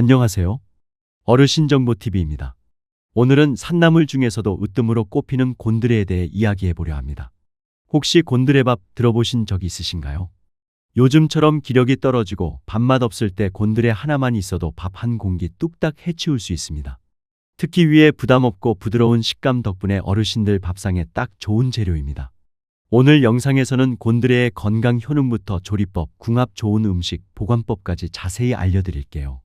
안녕하세요. 어르신 정보 TV입니다. 오늘은 산나물 중에서도 으뜸으로 꼽히는 곤드레에 대해 이야기해 보려 합니다. 혹시 곤드레밥 들어보신 적 있으신가요? 요즘처럼 기력이 떨어지고 밥맛 없을 때 곤드레 하나만 있어도 밥 한 공기 뚝딱 해치울 수 있습니다. 특히 위에 부담 없고 부드러운 식감 덕분에 어르신들 밥상에 딱 좋은 재료입니다. 오늘 영상에서는 곤드레의 건강 효능부터 조리법, 궁합 좋은 음식, 보관법까지 자세히 알려드릴게요.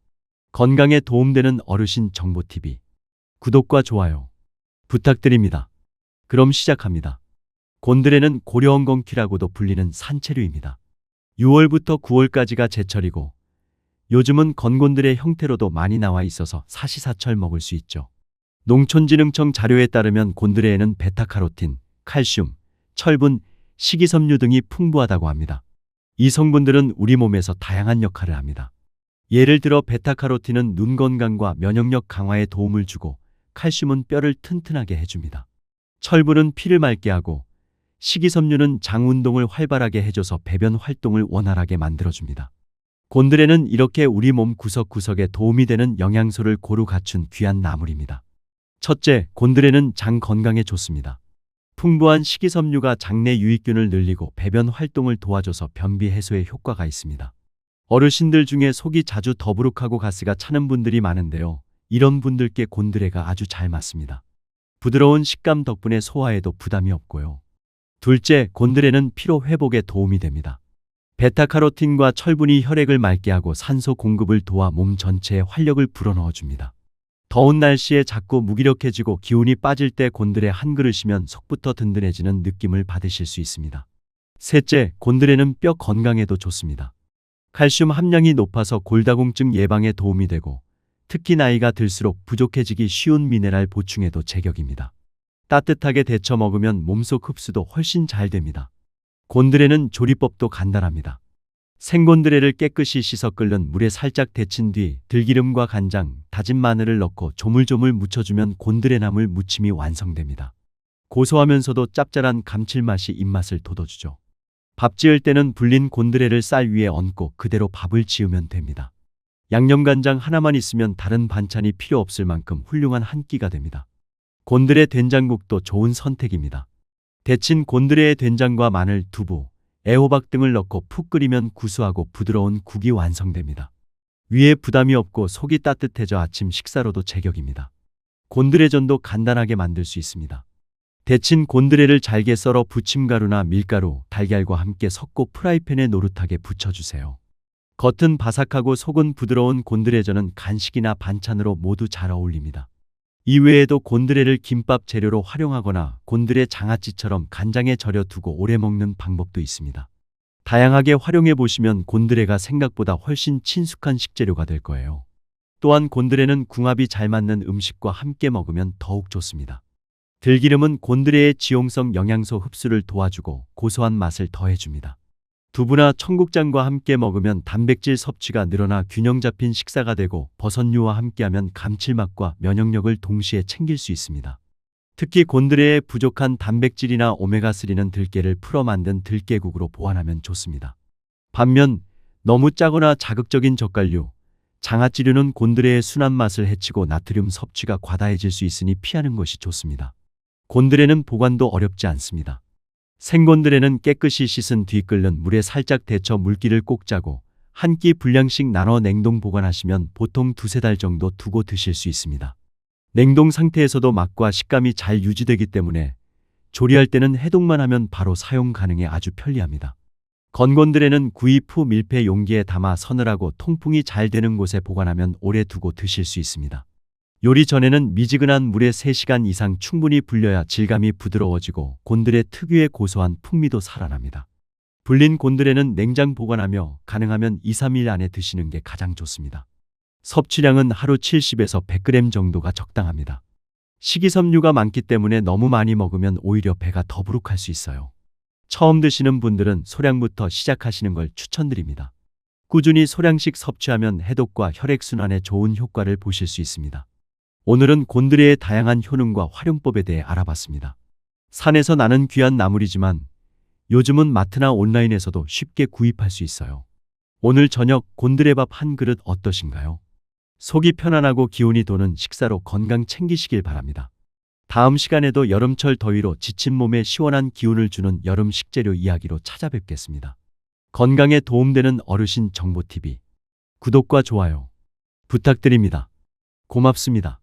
건강에 도움되는 어르신 정보TV. 구독과 좋아요 부탁드립니다. 그럼 시작합니다. 곤드레는 고려엉겅퀴라고도 불리는 산채류입니다. 6월부터 9월까지가 제철이고 요즘은 건곤드레 형태로도 많이 나와 있어서 사시사철 먹을 수 있죠. 농촌진흥청 자료에 따르면 곤드레에는 베타카로틴, 칼슘, 철분, 식이섬유 등이 풍부하다고 합니다. 이 성분들은 우리 몸에서 다양한 역할을 합니다. 예를 들어 베타카로틴은 눈 건강과 면역력 강화에 도움을 주고 칼슘은 뼈를 튼튼하게 해줍니다. 철분은 피를 맑게 하고 식이섬유는 장 운동을 활발하게 해줘서 배변 활동을 원활하게 만들어줍니다. 곤드레는 이렇게 우리 몸 구석구석에 도움이 되는 영양소를 고루 갖춘 귀한 나물입니다. 첫째, 곤드레는 장 건강에 좋습니다. 풍부한 식이섬유가 장내 유익균을 늘리고 배변 활동을 도와줘서 변비 해소에 효과가 있습니다. 어르신들 중에 속이 자주 더부룩하고 가스가 차는 분들이 많은데요. 이런 분들께 곤드레가 아주 잘 맞습니다. 부드러운 식감 덕분에 소화에도 부담이 없고요. 둘째, 곤드레는 피로 회복에 도움이 됩니다. 베타카로틴과 철분이 혈액을 맑게 하고 산소 공급을 도와 몸 전체에 활력을 불어넣어 줍니다. 더운 날씨에 자꾸 무기력해지고 기운이 빠질 때 곤드레 한 그릇이면 속부터 든든해지는 느낌을 받으실 수 있습니다. 셋째, 곤드레는 뼈 건강에도 좋습니다. 칼슘 함량이 높아서 골다공증 예방에 도움이 되고 특히 나이가 들수록 부족해지기 쉬운 미네랄 보충에도 제격입니다. 따뜻하게 데쳐 먹으면 몸속 흡수도 훨씬 잘 됩니다. 곤드레는 조리법도 간단합니다. 생곤드레를 깨끗이 씻어 끓는 물에 살짝 데친 뒤 들기름과 간장, 다진 마늘을 넣고 조물조물 묻혀주면 곤드레 나물 무침이 완성됩니다. 고소하면서도 짭짤한 감칠맛이 입맛을 돋워주죠. 밥 지을 때는 불린 곤드레를 쌀 위에 얹고 그대로 밥을 지으면 됩니다. 양념간장 하나만 있으면 다른 반찬이 필요 없을 만큼 훌륭한 한 끼가 됩니다. 곤드레 된장국도 좋은 선택입니다. 데친 곤드레의 된장과 마늘, 두부, 애호박 등을 넣고 푹 끓이면 구수하고 부드러운 국이 완성됩니다. 위에 부담이 없고 속이 따뜻해져 아침 식사로도 제격입니다. 곤드레전도 간단하게 만들 수 있습니다. 데친 곤드레를 잘게 썰어 부침가루나 밀가루, 달걀과 함께 섞고 프라이팬에 노릇하게 부쳐주세요. 겉은 바삭하고 속은 부드러운 곤드레전은 간식이나 반찬으로 모두 잘 어울립니다. 이외에도 곤드레를 김밥 재료로 활용하거나 곤드레 장아찌처럼 간장에 절여 두고 오래 먹는 방법도 있습니다. 다양하게 활용해 보시면 곤드레가 생각보다 훨씬 친숙한 식재료가 될 거예요. 또한 곤드레는 궁합이 잘 맞는 음식과 함께 먹으면 더욱 좋습니다. 들기름은 곤드레의 지용성 영양소 흡수를 도와주고 고소한 맛을 더해줍니다. 두부나 청국장과 함께 먹으면 단백질 섭취가 늘어나 균형 잡힌 식사가 되고 버섯류와 함께하면 감칠맛과 면역력을 동시에 챙길 수 있습니다. 특히 곤드레의 부족한 단백질이나 오메가3는 들깨를 풀어 만든 들깨국으로 보완하면 좋습니다. 반면 너무 짜거나 자극적인 젓갈류, 장아찌류는 곤드레의 순한 맛을 해치고 나트륨 섭취가 과다해질 수 있으니 피하는 것이 좋습니다. 곤드레는 보관도 어렵지 않습니다. 생곤드레는 깨끗이 씻은 뒤 끓는 물에 살짝 데쳐 물기를 꼭 짜고 한 끼 분량씩 나눠 냉동 보관하시면 보통 두세 달 정도 두고 드실 수 있습니다. 냉동 상태에서도 맛과 식감이 잘 유지되기 때문에 조리할 때는 해동만 하면 바로 사용 가능해 아주 편리합니다. 건곤드레는 구입 후 밀폐 용기에 담아 서늘하고 통풍이 잘 되는 곳에 보관하면 오래 두고 드실 수 있습니다. 요리 전에는 미지근한 물에 3시간 이상 충분히 불려야 질감이 부드러워지고 곤드레 특유의 고소한 풍미도 살아납니다. 불린 곤드레는 냉장 보관하며 가능하면 2, 3일 안에 드시는 게 가장 좋습니다. 섭취량은 하루 70에서 100g 정도가 적당합니다. 식이섬유가 많기 때문에 너무 많이 먹으면 오히려 배가 더부룩할 수 있어요. 처음 드시는 분들은 소량부터 시작하시는 걸 추천드립니다. 꾸준히 소량씩 섭취하면 해독과 혈액순환에 좋은 효과를 보실 수 있습니다. 오늘은 곤드레의 다양한 효능과 활용법에 대해 알아봤습니다. 산에서 나는 귀한 나물이지만 요즘은 마트나 온라인에서도 쉽게 구입할 수 있어요. 오늘 저녁 곤드레밥 한 그릇 어떠신가요? 속이 편안하고 기운이 도는 식사로 건강 챙기시길 바랍니다. 다음 시간에도 여름철 더위로 지친 몸에 시원한 기운을 주는 여름 식재료 이야기로 찾아뵙겠습니다. 건강에 도움되는 어르신 정보TV 구독과 좋아요 부탁드립니다. 고맙습니다.